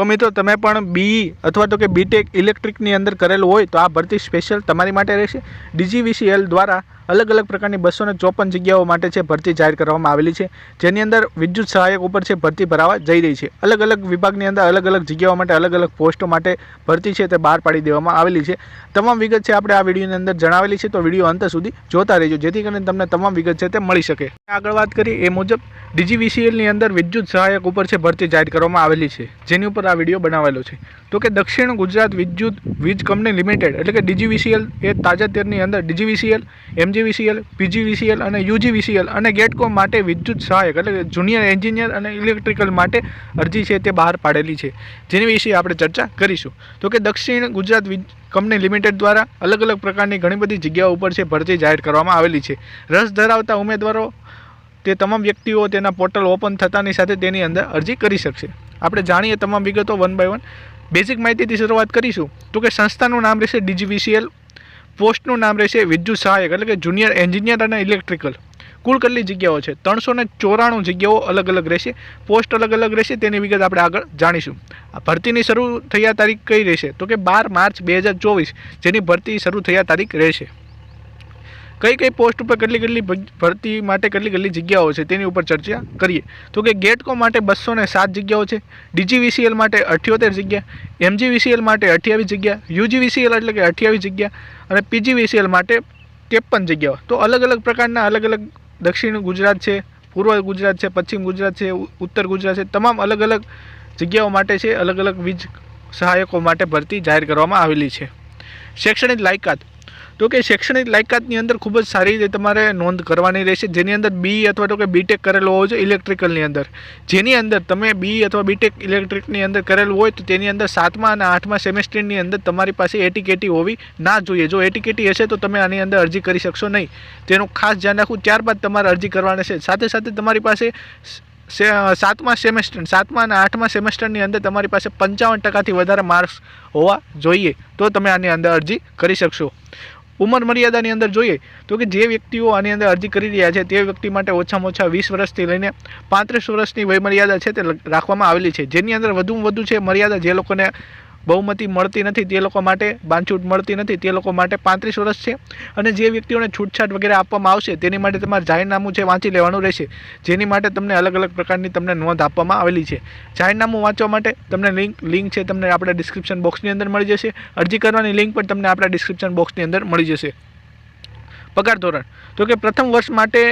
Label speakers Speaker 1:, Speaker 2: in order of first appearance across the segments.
Speaker 1: તો મિત્રો, તમે પણ બી અથવા તો કે બીટેક ઇલેક્ટ્રિકની અંદર કરેલું હોય તો આ ભરતી સ્પેશિયલ તમારી માટે રહેશે. ડીજીવીસીએલ દ્વારા અલગ અલગ પ્રકારની બસો ચોપન જગ્યાઓ માટે છે ભરતી જાહેર કરવામાં આવેલી છે, જેની અંદર વિદ્યુત સહાયક ઉપર છે ભરતી ભરાવા જઈ રહી છે. અલગ અલગ વિભાગની અંદર અલગ અલગ જગ્યાઓ માટે અલગ અલગ પોસ્ટો માટે ભરતી છે તે બહાર પાડી દેવામાં આવેલી છે. તમામ વિગત છે આપણે આ વિડીયોની અંદર જણાવેલી છે, તો વીડિયો અંત સુધી જોતા રહેજો, જેથી કરીને તમને તમામ વિગત છે તે મળી શકે. આગળ વાત કરીએ, એ મુજબ ડીજીવીસીએલની અંદર વિદ્યુત સહાયક ઉપર છે ભરતી જાહેર કરવામાં આવેલી છે, જેની ઉપર આ વીડિયો બનાવેલો છે. તો કે દક્ષિણ ગુજરાત વિદ્યુત વીજ કંપની લિમિટેડ, એટલે કે ડીજીવીસીએલ એ તાજેતરની અંદર ડીજીવીસીએલ, એમજીવીસીએલ, પીજીવીસીએલ અને યુજીવીસીએલ અને ગેટકો માટે વિદ્યુત સહાયક, એટલે કે જુનિયર એન્જિનિયર અને ઇલેક્ટ્રિકલ માટે અરજી છે તે બહાર પાડેલી છે. જેની વિશે આપણે ચર્ચા કરીશું. તો કે દક્ષિણ ગુજરાત વીજ કંપની લિમિટેડ દ્વારા અલગ અલગ પ્રકારની ઘણી બધી જગ્યાઓ ઉપર છે ભરતી જાહેર કરવામાં આવેલી છે. રસ ધરાવતા ઉમેદવારો, તે તમામ વ્યક્તિઓ તેના પોર્ટલ ઓપન થતાની સાથે તેની અંદર અરજી કરી શકશે. આપણે જાણીએ તમામ વિગતો વન બાય વન. બેઝિક માહિતીથી શરૂઆત કરીશું. તો કે સંસ્થાનું નામ રહેશે ડીજીવીસીએલ પોસ્ટનું નામ રહેશે વિદ્યુત સહાયક, એટલે કે જુનિયર એન્જિનિયર અને ઇલેક્ટ્રિકલ. કુલ કેટલી જગ્યાઓ છે? ત્રણસો ને ચોરાણું જગ્યાઓ અલગ અલગ રહેશે. પોસ્ટ અલગ અલગ રહેશે, તેની વિગત આપણે આગળ જાણીશું. આ ભરતીની શરૂ થયા તારીખ કઈ રહેશે? તો કે બાર માર્ચ બે હજાર ચોવીસ, જેની ભરતી શરૂ થયા તારીખ રહેશે. કઈ કઈ પોસ્ટ ઉપર કેટલી કેટલી ભરતી માટે કેટલી કેટલી જગ્યાઓ છે તેની ઉપર ચર્ચા કરીએ. તો કે ગેટકો માટે બસો ને સાત જગ્યાઓ છે, ડીજીવીસીએલ માટે અઠ્યોતેર જગ્યા, એમજીવીસીએલ માટે અઠ્યાવીસ જગ્યા, યુજીવીસીએલ એટલે કે અઠ્યાવીસ જગ્યા અને પીજીવીસીએલ માટે ત્રેપન જગ્યાઓ. તો અલગ અલગ પ્રકારના અલગ અલગ દક્ષિણ ગુજરાત છે, પૂર્વ ગુજરાત છે, પશ્ચિમ ગુજરાત છે ઉત્તર ગુજરાત છે, તમામ અલગ અલગ જગ્યાઓ માટે છે, અલગ અલગ વીજ સહાયકો માટે ભરતી જાહેર કરવામાં આવેલી છે. શૈક્ષણિક લાયકાત. તો કે શૈક્ષણિક લાયકાતની અંદર ખૂબ જ સારી રીતે તમારે નોંધ કરવાની રહેશે. જેની અંદર બી અથવા તો કે બીટેક કરેલો હોવો જોઈએ ઇલેક્ટ્રિકલની અંદર. જેની અંદર તમે બી અથવા બીટેક ઇલેક્ટ્રિકની અંદર કરેલું હોય તો તેની અંદર સાતમા અને આઠમા સેમેસ્ટરની અંદર તમારી પાસે એટીકેટી હોવી ના જોઈએ. જો એટીકેટી હશે તો તમે આની અંદર અરજી કરી શકશો નહીં. તેનું ખાસ ધ્યાન રાખવું. ત્યારબાદ તમારે અરજી કરવાની છે. સાથે સાથે તમારી પાસે સાતમા સેમેસ્ટર, સાતમા અને આઠમા સેમેસ્ટરની અંદર તમારી પાસે પંચાવન ટકાથી વધારે માર્ક્સ હોવા જોઈએ. તો તમે આની અંદર અરજી કરી શકશો. ઉંમર મર્યાદાની અંદર જોઈએ તો કે જે વ્યક્તિઓ આની અંદર અરજી કરી રહ્યા છે તે વ્યક્તિ માટે ઓછામાં ઓછા વીસ વર્ષથી લઈને પાંત્રીસ વર્ષની વયમર્યાદા છે તે રાખવામાં આવેલી છે. જેની અંદર વધુમાં વધુ છે મર્યાદા જે લોકોને બહુમતી મળતી નથી તે લોકો માટે, બાંધછૂટ મળતી નથી તે લોકો માટે પાંત્રીસ વર્ષ છે. અને જે વ્યક્તિઓને છૂટછાટ વગેરે આપવામાં આવશે, તેની માટે તમારે જાહેરનામું છે વાંચી લેવાનું રહેશે, જેની માટે તમને અલગ અલગ પ્રકારની તમને નોંધ આપવામાં આવેલી છે. જાહેરનામું વાંચવા માટે તમને લિંક લિંક છે તમને આપણા ડિસ્ક્રિપ્શન બોક્સની અંદર મળી જશે. અરજી કરવાની લિંક પણ તમને આપણા ડિસ્ક્રિપ્શન બોક્સની અંદર મળી જશે. પગાર ધોરણ. તો કે પ્રથમ વર્ષ માટે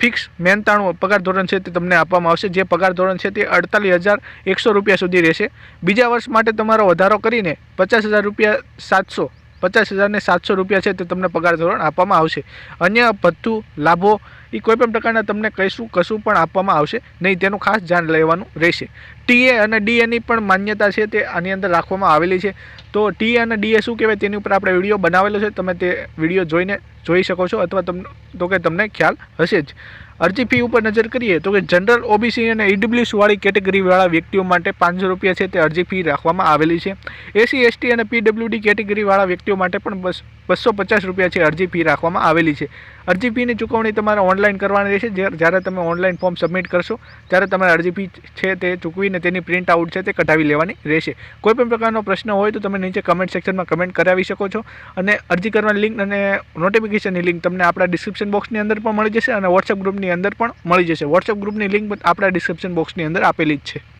Speaker 1: ફિક્સ મહેનતાણું પગાર ધોરણ છે તે તમને આપવામાં આવશે. જે પગાર ધોરણ છે તે અડતાલીસ હજાર એકસો રૂપિયા સુધી રહેશે. બીજા વર્ષ માટે તમારો વધારો કરીને પચાસ હજાર રૂપિયા સાતસો પચાસ હજારને સાતસો રૂપિયા છે તે તમને પગાર ધોરણ આપવામાં આવશે. અન્ય ભથ્થું, લાભો એ કોઈપણ પ્રકારના તમને કશું કશું પણ આપવામાં આવશે. નહીં, તેનું ખાસ ધ્યાન લેવાનું રહેશે. ટીએ અને ડીએની પણ માન્યતા છે તે આની અંદર રાખવામાં આવેલી છે. તો ટી અને ડીએ શું કહેવાય તેની ઉપર આપણે વીડિયો બનાવેલો છે. તમે તે વીડિયો જોઈને જોઈ શકો છો અથવા તમને તો કે તમને ખ્યાલ હશે જ. અરજી ફી ઉપર નજર કરીએ તો કે જનરલ ઓબીસી અને ઈડબ્લ્યુએસ વાળી કેટેગરીવાળા વ્યક્તિઓ માટે પાંચસો રૂપિયા છે તે અરજી ફી રાખવામાં આવેલી છે. એસી એસટી અને પીડબ્લ્યુડી કેટેગરીવાળા વ્યક્તિઓ માટે પણ બસ બસો પચાસ રૂપિયા છે અરજી ફી રાખવામાં આવેલી છે. અરજી ફીની ચૂકવણી તમારે ઓનલાઈન કરવાની રહેશે. જ્યારે તમે ઓનલાઈન ફોર્મ સબમિટ કરશો, ત્યારે તમારે અરજી ફી છે તે ચૂકવીને તેની પ્રિન્ટ આઉટ છે તે કઢાવી લેવાની રહેશે. કોઈપણ પ્રકારનો પ્રશ્ન હોય તો તમે નીચે કમેન્ટ સેક્શનમાં કમેન્ટ કરાવી શકો છો. અને અરજી કરવાની લિંક અને નોટિફિકેશનની લિંક તમને આપણા ડિસ્ક્રિપ્શન બોક્સની અંદર પણ મળી જશે અને વોટ્સએપ ગ્રુપની અંદર પણ મળી જશે. વોટ્સએપ ગ્રુપની લિંક પણ આપણા ડિસ્ક્રિપ્શન બોક્સની અંદર આપેલી જ છે.